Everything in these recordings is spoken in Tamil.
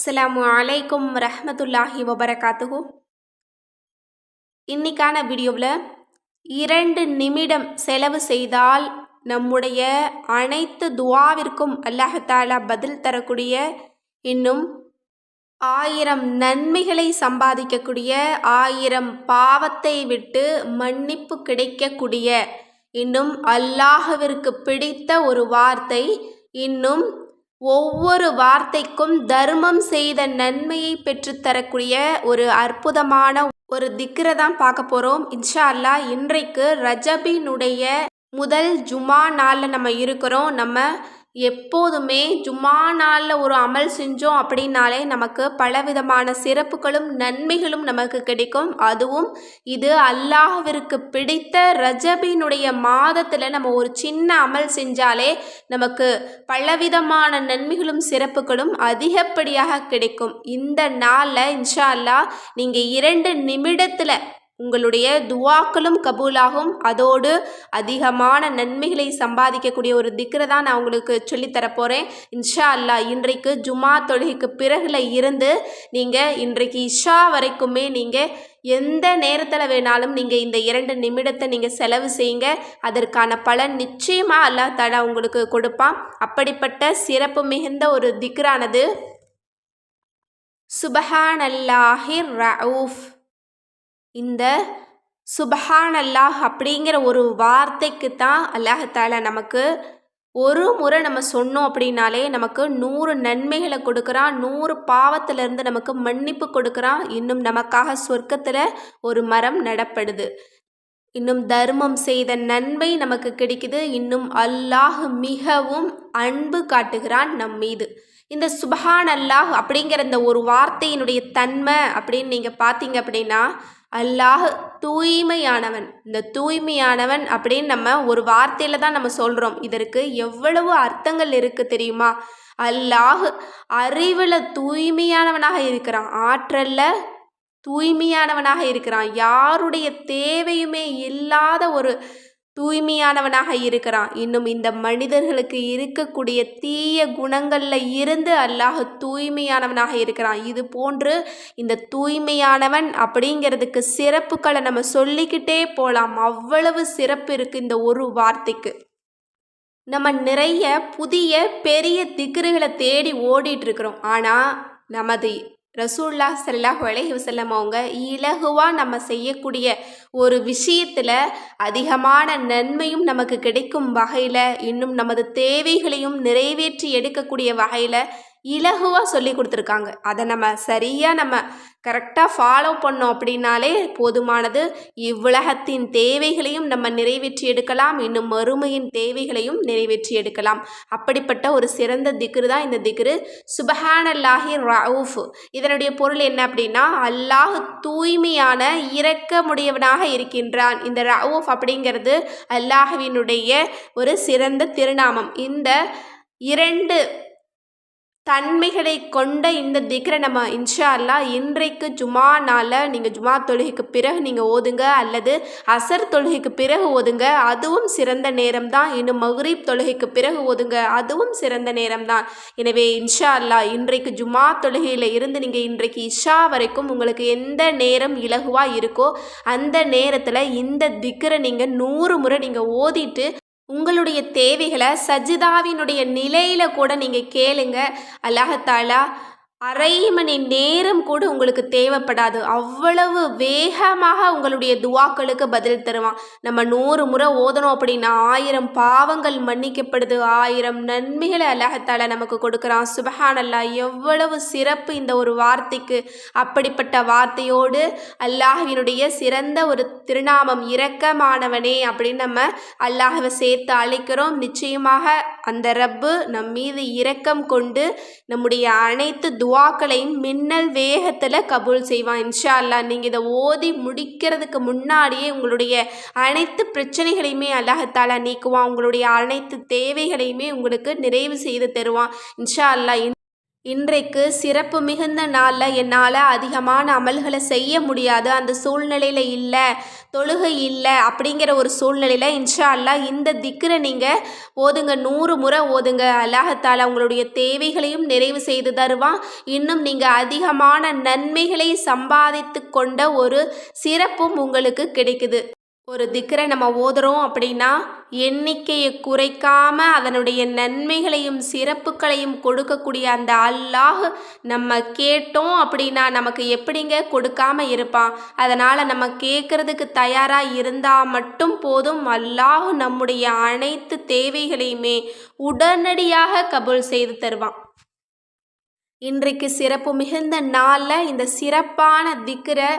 அஸ்லாமு அலைக்கும் ரஹமத்துல்லாஹி வபரகாத்துகு இன்னைக்கான வீடியோவில் இரண்டு நிமிடம் செலவு செய்தால் நம்முடைய அனைத்து துவாவிற்கும் அல்லாஹாலா பதில் தரக்கூடிய இன்னும் ஆயிரம் நன்மைகளை சம்பாதிக்கக்கூடிய ஆயிரம் பாவத்தை விட்டு மன்னிப்பு கிடைக்கக்கூடிய இன்னும் அல்லாஹவிற்கு பிடித்த ஒரு வார்த்தை இன்னும் ஒவ்வொரு வார்த்தைக்கும் தர்மம் செய்த நன்மையை பெற்றுத்தரக்கூடிய ஒரு அற்புதமான ஒரு திக்கரை தான் பார்க்க போகிறோம் இன்ஷா அல்லா இன்றைக்கு ரஜபினுடைய முதல் ஜுமா நாளில் நம்ம இருக்கிறோம். நம்ம எப்போதுமே ஜும்மா நாளில் ஒரு அமல் செஞ்சோம் அப்படின்னாலே நமக்கு பலவிதமான சிறப்புகளும் நன்மைகளும் நமக்கு கிடைக்கும். அதுவும் இது அல்லாஹ்விற்கு பிடித்த ரஜபினுடைய மாதத்தில் நம்ம ஒரு சின்ன அமல் செஞ்சாலே நமக்கு பலவிதமான நன்மைகளும் சிறப்புகளும் அதிகப்படியாக கிடைக்கும். இந்த நாளில் இன்ஷா அல்லாஹ் நீங்கள் இரண்டு நிமிடத்தில் உங்களுடைய துவாக்களும் கபூலாகும். அதோடு அதிகமான நன்மைகளை சம்பாதிக்கக்கூடிய ஒரு திக்ரை தான் நான் உங்களுக்கு சொல்லித்தரப்போகிறேன் இன்ஷா அல்லா இன்றைக்கு ஜுமா தொழுகைக்கு பிறகுல இருந்து நீங்கள் இன்றைக்கு இஷா வரைக்குமே நீங்கள் எந்த நேரத்தில் வேணாலும் நீங்கள் இந்த இரண்டு நிமிடத்தை நீங்கள் செலவு செய்யுங்க. அதற்கான பலன் நிச்சயமாக அல்லா தடா உங்களுக்கு கொடுப்பான். அப்படிப்பட்ட சிறப்பு மிகுந்த ஒரு திக்ரானது. சுபஹானல்லாஹிர் ரவுஃப். இந்த சுபஹான் அல்லாஹ் அப்படிங்கிற ஒரு வார்த்தைக்கு தான் அல்லாஹால நமக்கு ஒரு முறை நம்ம சொன்னோம் அப்படின்னாலே நமக்கு நூறு நன்மைகளை கொடுக்குறான் நூறு பாவத்திலிருந்து நமக்கு மன்னிப்பு கொடுக்குறான். இன்னும் நமக்காக சொர்க்கத்தில் ஒரு மரம் நடப்படுது. இன்னும் தர்மம் செய்த நன்மை நமக்கு கிடைக்குது. இன்னும் அல்லாஹ் மிகவும் அன்பு காட்டுகிறான் நம் மீது இந்த சுபஹான் அல்லாஹ் அப்படிங்கிற இந்த ஒரு வார்த்தையினுடைய தன்மை அப்படின்னு நீங்கள் பார்த்தீங்க அப்படின்னா அல்லாஹ் தூய்மையானவன். இந்த தூய்மையானவன் அப்படின்னு நம்ம ஒரு வார்த்தையில் தான் நம்ம சொல்கிறோம் இதற்கு எவ்வளவு அர்த்தங்கள் இருக்குது தெரியுமா? அல்லாஹ் அறிவில் தூய்மையானவனாக இருக்கிறான். ஆற்றலில் தூய்மையானவனாக இருக்கிறான். யாருடைய தேவையுமே இல்லாத ஒரு தூய்மையானவனாக இருக்கிறான். இன்னும் இந்த மனிதர்களுக்கு இருக்கக்கூடிய தீய குணங்களில் இருந்து அல்லாஹ் தூய்மையானவனாக இருக்கிறான். இது போன்று இந்த தூய்மையானவன் அப்படிங்கிறதுக்கு சிறப்புகளை நம்ம சொல்லிக்கிட்டே போகலாம் அவ்வளவு சிறப்பு இருக்குது இந்த ஒரு வார்த்தைக்கு. நம்ம நிறைய புதிய பெரிய திக்ருகளை தேடி ஓடிட்டுருக்குறோம் ஆனால் நமது ரசூல்லா சல்லாஹ் அலைஹி வசல்லம் அவங்க இலகுவாக நம்ம செய்யக்கூடிய ஒரு விஷயத்தில் அதிகமான நன்மையும் நமக்கு கிடைக்கும் வகையில் இன்னும் நமது தேவைகளையும் நிறைவேற்றி எடுக்கக்கூடிய வகையில் இலகுவாக சொல்லி கொடுத்துருக்காங்க. அதை நம்ம சரியாக நம்ம கரெக்டாக ஃபாலோ பண்ணோம் அப்படின்னாலே போதுமானது. இவ்வுலகத்தின் தேவைகளையும் நம்ம நிறைவேற்றி எடுக்கலாம். இன்னும் மறுமையின் தேவைகளையும் நிறைவேற்றி எடுக்கலாம். அப்படிப்பட்ட ஒரு சிறந்த திக்ரு தான் இந்த திக்ரு. சுபஹானல்லாஹி ரவுஃப். இதனுடைய பொருள் என்ன அப்படின்னா அல்லாஹ் தூய்மையான இறக்கமுடையவனாக இருக்கின்றான். இந்த ரவுஃப் அப்படிங்கிறது அல்லாஹுவினுடைய ஒரு சிறந்த திருநாமம். இந்த இரண்டு தன்மைகளை கொண்ட இந்த திக்ரை நம்ம இன்ஷா அல்லா இன்றைக்கு ஜுமா நாளில் நீங்கள் ஜுமா தொழுகைக்கு பிறகு நீங்கள் ஓதுங்க அல்லது அசர் தொழுகைக்கு பிறகு ஓதுங்க. அதுவும் சிறந்த நேரம் தான் இன்னும் மஹ்ரீப் தொழுகைக்கு பிறகு ஓதுங்க. அதுவும் சிறந்த நேரம் தான் எனவே இன்ஷா அல்லா இன்றைக்கு ஜுமா தொழுகையில் இருந்து நீங்கள் இன்றைக்கு இஷா வரைக்கும் உங்களுக்கு எந்த நேரம் இலகுவாக இருக்கோ அந்த நேரத்தில் இந்த திக்கரை நீங்கள் நூறு முறை நீங்கள் ஓதிட்டு உங்களுடைய தேவைகளை சஜிதாவினுடைய நிலையில் கூட நீங்கள் கேளுங்க. அல்லாஹாலா அரை மணி நேரம் கூட உங்களுக்கு தேவைப்படாது. அவ்வளவு வேகமாக உங்களுடைய துவாக்களுக்கு பதில் தருவான். நம்ம நூறு முறை ஓதணும் அப்படின்னா ஆயிரம் பாவங்கள் மன்னிக்கப்படுது. ஆயிரம் நன்மைகளை அல்லாஹத்தால நமக்கு கொடுக்குறான். சுபஹானல்லா எவ்வளவு சிறப்பு இந்த ஒரு வார்த்தைக்கு. அப்படிப்பட்ட வார்த்தையோடு அல்லாஹினுடைய சிறந்த ஒரு திருநாமம் இரக்கமானவனே அப்படின்னு நம்ம அல்லாஹவை சேர்த்து அழைக்கிறோம். நிச்சயமாக அந்த ரப்பு நம் மீது இரக்கம் கொண்டு நம்முடைய அனைத்து துவாக்களையும் மின்னல் வேகத்தில் கபூல் செய்வான். இன்ஷா அல்லா நீங்கள் இதை ஓதி முடிக்கிறதுக்கு முன்னாடியே உங்களுடைய அனைத்து பிரச்சனைகளையுமே அல்லாஹத்தாலா நீக்குவான். உங்களுடைய அனைத்து தேவைகளையுமே உங்களுக்கு நிறைவு செய்து தருவான். இன்ஷா அல்லா இன்றைக்கு சிறப்பு மிகுந்த நாளில் என்னால் அதிகமான அமல்களை செய்ய முடியாது. அந்த சூழ்நிலையில் இல்லை தொழுகை இல்லை அப்படிங்கிற ஒரு சூழ்நிலையில் இன்ஷா அல்லா இந்த திக்கரை நீங்கள் ஓதுங்க. நூறு முறை ஓதுங்க. அல்லாஹத்தால் உங்களுடைய தேவைகளையும் நிறைவு செய்து தருவான். இன்னும் நீங்கள் அதிகமான நன்மைகளை சம்பாதித்து கொண்ட ஒரு சிறப்பும் உங்களுக்கு கிடைக்குது. ஒரு திக்கரை நம்ம ஓதுறோம் அப்படின்னா எண்ணிக்கையை குறைக்காம அதனுடைய நன்மைகளையும் சிறப்புகளையும் கொடுக்கக்கூடிய அந்த அல்லாஹ் நம்ம கேட்டோம் அப்படின்னா நமக்கு எப்படிங்க கொடுக்காம இருப்பான்? அதனால் நம்ம கேட்குறதுக்கு தயாராக இருந்தால் மட்டும் போதும். அல்லாஹ் நம்முடைய அனைத்து தேவைகளையுமே உடனடியாக கபூல் செய்து தருவான். இன்றைக்கு சிறப்பு மிகுந்த நாளில் இந்த சிறப்பான திக்கரை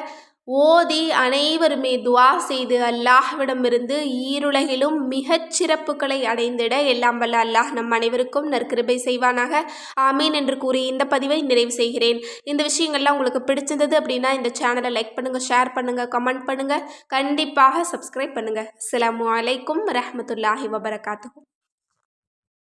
ஓதி அனைவருமே துவா செய்து அல்லாஹ்விடமிருந்து ஈருலகிலும் மிகச் சிறப்புகளை அடைந்திட எல்லாம் வல்ல அல்லாஹ் நம் அனைவருக்கும் நற்கிருபை செய்வானாக. ஆமீன் என்று கூறி இந்த பதிவை நிறைவு செய்கிறேன். இந்த விஷயங்கள்லாம் உங்களுக்கு பிடிச்சிருந்தது அப்படின்னா இந்த சேனலை லைக் பண்ணுங்கள் ஷேர் பண்ணுங்கள் கமெண்ட் பண்ணுங்கள் கண்டிப்பாக சப்ஸ்கிரைப் பண்ணுங்கள் அஸ்லாம் வலைக்கும் ரஹமத்துல்லாஹி வபரகாத்து